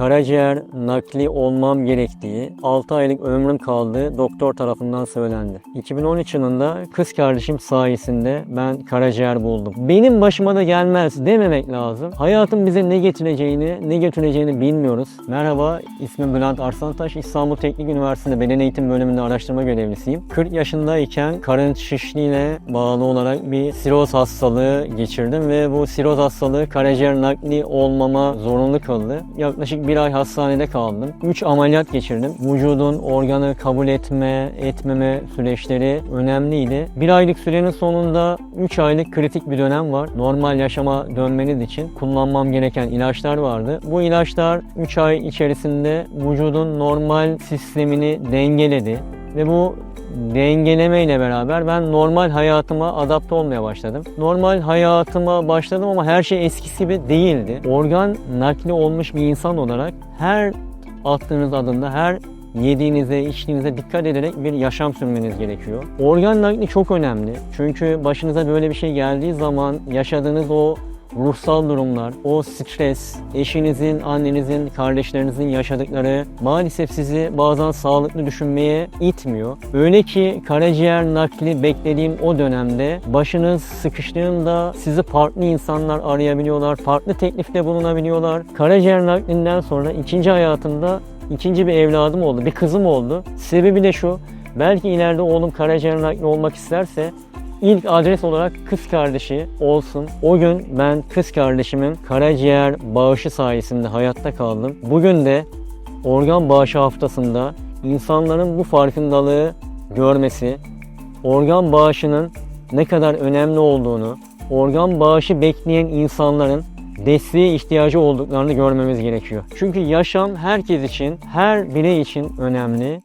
karaciğer nakli olmam gerektiği 6 aylık ömrüm kaldığı doktor tarafından söylendi. 2013 yılında kız kardeşim sayesinde ben karaciğer buldum. Benim başıma da gelmez dememek lazım. Hayatın bize ne getireceğini, ne götüreceğini bilmiyoruz. Merhaba, ismim Bülent Arslantaş. İstanbul Teknik Üniversitesi'nde beden eğitim bölümünde araştırma görevlisiyim. 40 yaşındayken karın şişliğine bağlı olarak bir siroz hastalığı geçirdim ve bu siroz hastalığı karaciğer nakli olmama zorunlu kıldı. Yaklaşık bir ay hastanede kaldım. 3 ameliyat geçirdim. Vücudun organı kabul etme, etmeme süreçleri önemliydi. Bir aylık sürenin sonunda 3 aylık kritik bir dönem var. Normal yaşama dönmeniz için kullanmam gereken ilaçlar vardı. Bu ilaçlar 3 ay içerisinde vücudun normal sistemini dengeledi ve bu dengeleme ile beraber ben normal hayatıma adapte olmaya başladım. Normal hayatıma başladım ama her şey eskisi gibi değildi. Organ nakli olmuş bir insan olarak her attığınız adımda, her yediğinize, içtiğinize dikkat ederek bir yaşam sürmeniz gerekiyor. Organ nakli çok önemli. Çünkü başınıza böyle bir şey geldiği zaman yaşadığınız o ruhsal durumlar, o stres, eşinizin, annenizin, kardeşlerinizin yaşadıkları maalesef sizi bazen sağlıklı düşünmeye itmiyor. Öyle ki karaciğer nakli beklediğim o dönemde başınız sıkıştığında sizi farklı insanlar arayabiliyorlar, farklı teklifte bulunabiliyorlar. Karaciğer naklinden sonra ikinci hayatımda ikinci bir evladım oldu, bir kızım oldu. Sebebi de şu, belki ileride oğlum karaciğer nakli olmak isterse İlk adres olarak kız kardeşi olsun. O gün ben kız kardeşimin karaciğer bağışı sayesinde hayatta kaldım. Bugün de organ bağışı haftasında insanların bu farkındalığı görmesi, organ bağışının ne kadar önemli olduğunu, organ bağışı bekleyen insanların desteğe ihtiyacı olduklarını görmemiz gerekiyor. Çünkü yaşam herkes için, her birey için önemli.